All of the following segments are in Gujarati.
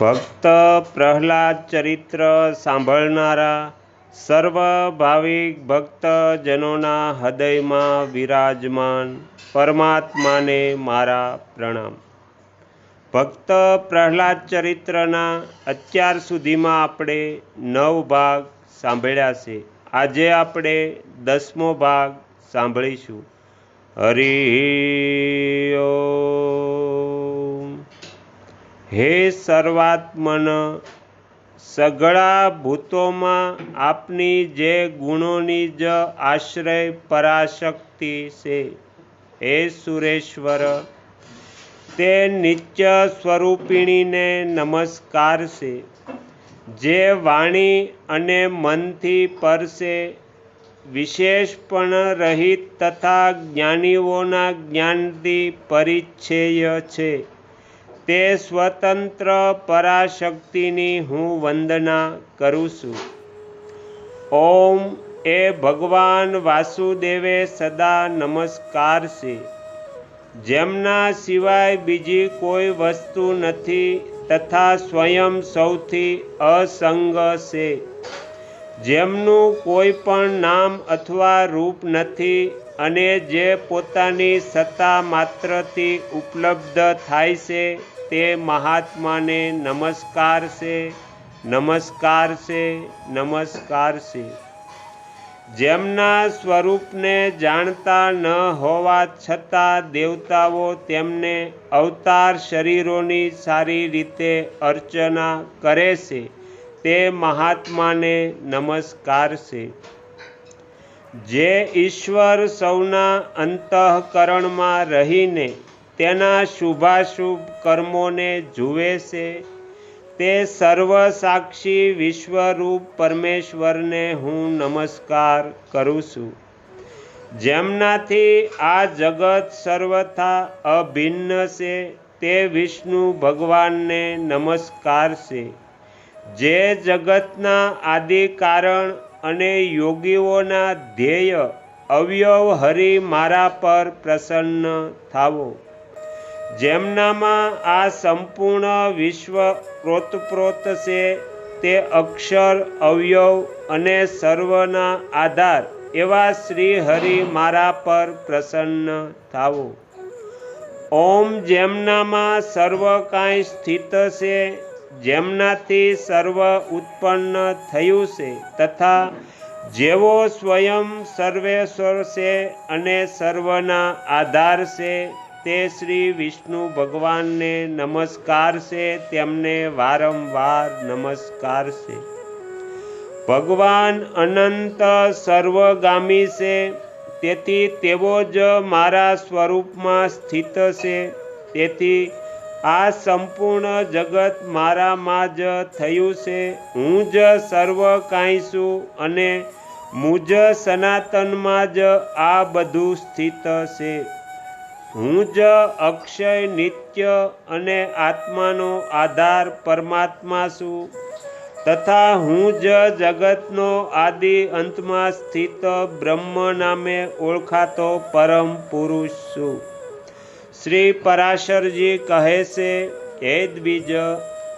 ભક્ત પ્રહલાદ ચરિત્ર સાંભળનારા સર્વ ભાવિક ભક્તજનોના હૃદયમાં વિરાજમાન પરમાત્માને મારા પ્રણામ. ભક્ત પ્રહલાદ ચરિત્રના અત્યાર સુધીમાં આપણે નવ ભાગ સાંભળ્યા છે. આજે આપણે દસમો ભાગ સાંભળીશું. હરિ ઓમ હે સર્વાત્મન, સગળા ભૂતોમાં આપની જે ગુણોની જ આશ્રય પરાશક્તિ છે, હે સુરેશ્વર, તે નિત્ય સ્વરૂપિણીને નમસ્કાર છે. જે વાણી અને મનથી પરસે વિશેષપણ રહિત તથા જ્ઞાનીઓના જ્ઞાનથી પરિચ્છેય છે. તે સ્વતંત્ર પરાશક્તિની હું વંદના કરું છું. ઓમ એ ભગવાન વાસુદેવે સદા નમસ્કાર છે. જેમના સિવાય બીજી કોઈ વસ્તુ નથી તથા સ્વયં સૌથી અસંગ છે. જેમનું કોઈ પણ નામ અથવા રૂપ નથી અને જે પોતાની સત્તા માત્રથી ઉપલબ્ધ થાય છે, તે મહાત્માને નમસ્કાર છે નમસ્કાર છે નમસ્કાર છે. જેમના સ્વરૂપને જાણતા ન હોવા છતાં દેવતાઓ તેમને અવતાર શરીરોની સારી રીતે અર્ચના કરે છે, તે મહાત્માને નમસ્કાર છે. જે ઈશ્વર સૌના અંતઃકરણમાં રહીને તેના શુભાશુભ કર્મોને જુએ છે, તે સર્વસાક્ષી વિશ્વરૂપ પરમેશ્વરને હું નમસ્કાર કરું છું. જેમનાથી આ જગત સર્વથા અભિન્ન છે, તે વિષ્ણુ ભગવાનને નમસ્કાર છે. જે જગતના આદિ કારણ અને યોગીઓના ધ્યેય અવયવ હરી મારા પર પ્રસન્ન થાવો. જેમનામાં આ સંપૂર્ણ વિશ્વ પ્રોતપ્રોત છે, તે અક્ષર, અવયવ અને સર્વના આધાર એવા શ્રી હરિ મારા પર પ્રસન્ન થાવો. ઓમ જેમનામાં સર્વ કાંઈ સ્થિત છે જેમનાથી સર્વ ઉત્પન્ન થયું છે તથા જેવો સ્વયં સર્વેશ્વર છે અને સર્વના આધાર છે, તે શ્રી વિષ્ણુ ભગવાનને નમસ્કાર છે, તેમને વારંવાર નમસ્કાર છે. ભગવાન અનંત સર્વગામી છે, તેથી તેઓ જ મારા સ્વરૂપમાં સ્થિત છે, તેથી આ સંપૂર્ણ જગત મારામાં જ થયું છે. હું જ સર્વ કાંઈ છું અને મુજ સનાતનમાં જ આ બધું સ્થિત છે. હું જ અક્ષય નિત્ય અને આત્માનો આધાર પરમાત્મા છું. તથા હું જ જગતનો આદિ અંતમાં સ્થિત બ્રહ્મ નામે ઓળખાતો પરમ પુરુષ છું. શ્રી પરાશરજી કહે છે હે દ્વિજ,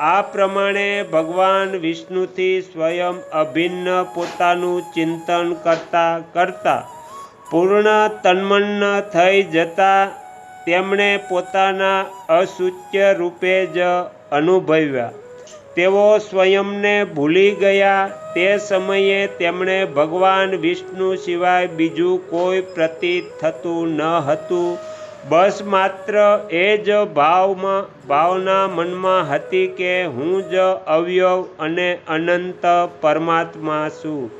આ પ્રમાણે ભગવાન વિષ્ણુથી સ્વયં અભિન્ન પોતાનું ચિંતન કરતા કરતા પૂર્ણ તન્મન્ન થઈ જતા તેમણે પોતાના અસૂચ્ય રૂપે જ અનુભવ્યા. તેઓ સ્વયંને ભૂલી ગયા. તે સમયે તેમણે ભગવાન વિષ્ણુ સિવાય બીજું કોઈ પ્રતીત થતું ન હતું. બસ માત્ર એ જ ભાવમાં, ભાવના મનમાં હતી કે હું જ અવયવ અને અનંત પરમાત્મા છું.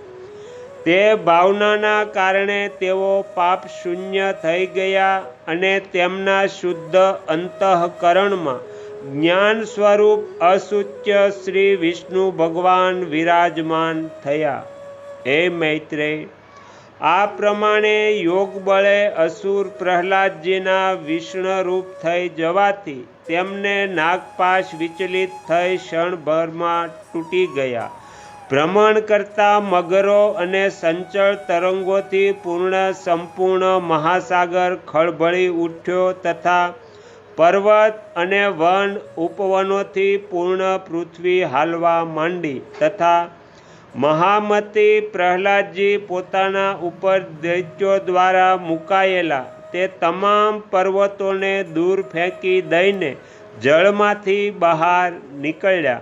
તે ભાવનાના કારણે તેઓ પાપ શૂન્ય થઈ ગયા અને તેમના શુદ્ધ અંતઃકરણમાં જ્ઞાન સ્વરૂપ અસુચ્ય શ્રી વિષ્ણુ ભગવાન વિરાજમાન થયા. હે મૈત્રેય આ પ્રમાણે યોગ બળે અસુર પ્રહલાદજીના વિષ્ણુરૂપ થઈ જવાથી તેમને નાગપાશ વિચલિત થઈ ક્ષણભરમાં તૂટી ગયા. ભ્રમણ કરતા મગરો અને સંચળ તરંગોથી પૂર્ણ સંપૂર્ણ મહાસાગર ખળભળી ઉઠ્યો તથા પર્વત અને વન ઉપવનોથી પૂર્ણ પૃથ્વી હાલવા માંડી તથા મહામતી પ્રહલાદજી પોતાના ઉપર દૈત્યો દ્વારા મુકાયેલા તે તમામ પર્વતોને દૂર ફેંકી દઈને જળમાંથી બહાર નીકળ્યા.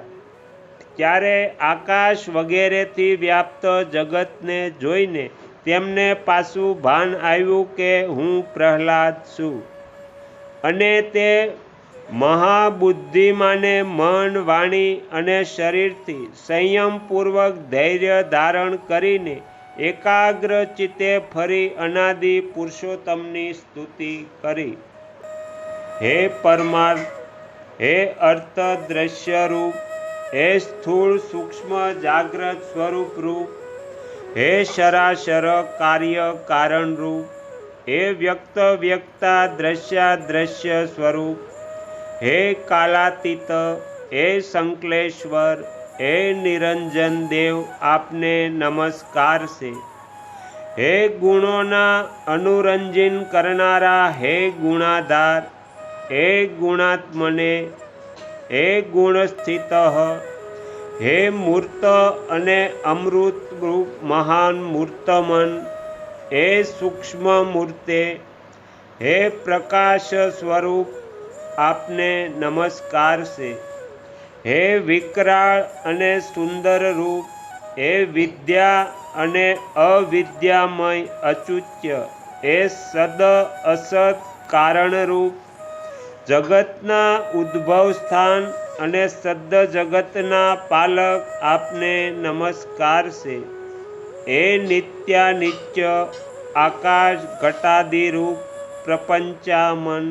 ત્યારે આકાશ વગેરેથી વ્યાપ્ત જગતને જોઈને તેમને પાછું ભાન આવ્યું કે હું પ્રહલાદ છું. અને તે મહાબુદ્ધિમાને મન, વાણી અને શરીરથી સંયમપૂર્વક ધૈર્ય ધારણ કરીને એકાગ્ર ચિત્તે ફરી અનાદિ પુરુષોત્તમની સ્તુતિ કરી. હે પરમાર્થ હે અર્થ દ્રશ્ય રૂપ હે સ્થૂળ સૂક્ષ્મ જાગ્રત સ્વરૂપ રૂપ હે શરાશર કાર્ય કારણ હે વ્યક્ત વ્યક્તા દ્રશ્યા દ્રશ્ય સ્વરૂપ હે કાલાતીત, હે સંકલેશ્વર, હે નિરંજન દેવ, આપને નમસ્કાર છે. હે ગુણોના અનુરંજન કરનારા, હે ગુણાધાર, હે ગુણાત્મને, હે ગુણસ્થિત, હે મૂર્ત અને અમૃત રૂપ મહાન મૂર્તમન, હે સૂક્ષ્મ મૂર્તે, હે પ્રકાશ સ્વરૂપ આપને નમસ્કાર છે. હે વિકરાળ અને સુંદર રૂપ, હે વિદ્યા અને અવિદ્યામય અચુચ્ય હે સદ અસત કારણરૂપ જગતના ઉદ્ભવ સ્થાન અને સદ્દ જગતના પાલક આપને નમસ્કાર છે. હે નિત્યાનિત્ય આકાશ ઘટાદિરૂપ, પ્રપંચામન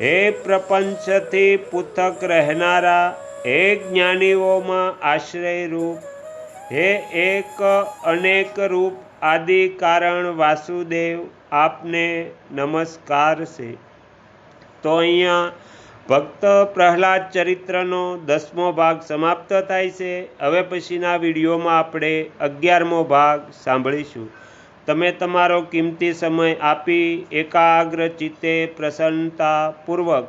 હે પ્રપંચથી પૃથક રહેનારા હે જ્ઞાનીઓમાં આશ્રયરૂપ હે એક અનેક રૂપ આદિ કારણ વાસુદેવ, આપને નમસ્કાર છે. તો અહીંયા ભક્ત પ્રહલાદ ચરિત્રનો દસમો ભાગ સમાપ્ત થાય છે. હવે પછીના વિડીયોમાં આપણે અગિયારમો ભાગ સાંભળીશું. તમે તમારો કિંમતી સમય આપી એકાગ્ર ચિત્તે પ્રસન્નતાપૂર્વક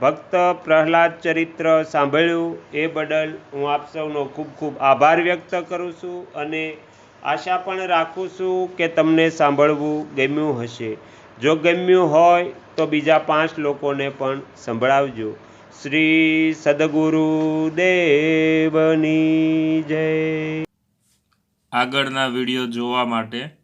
ભક્ત પ્રહલાદ ચરિત્ર સાંભળ્યું એ બદલ હું આપ સૌનો ખૂબ ખૂબ આભાર વ્યક્ત કરું છું અને આશા પણ રાખું છું કે તમને સાંભળવું ગમ્યું હશે. જો ગમ્યું હોય તો બીજા પાંચ લોકોને પણ સંભળાવજો. શ્રી સદગુરુ દેવની જય. આગળના વીડિયો જોવા માટે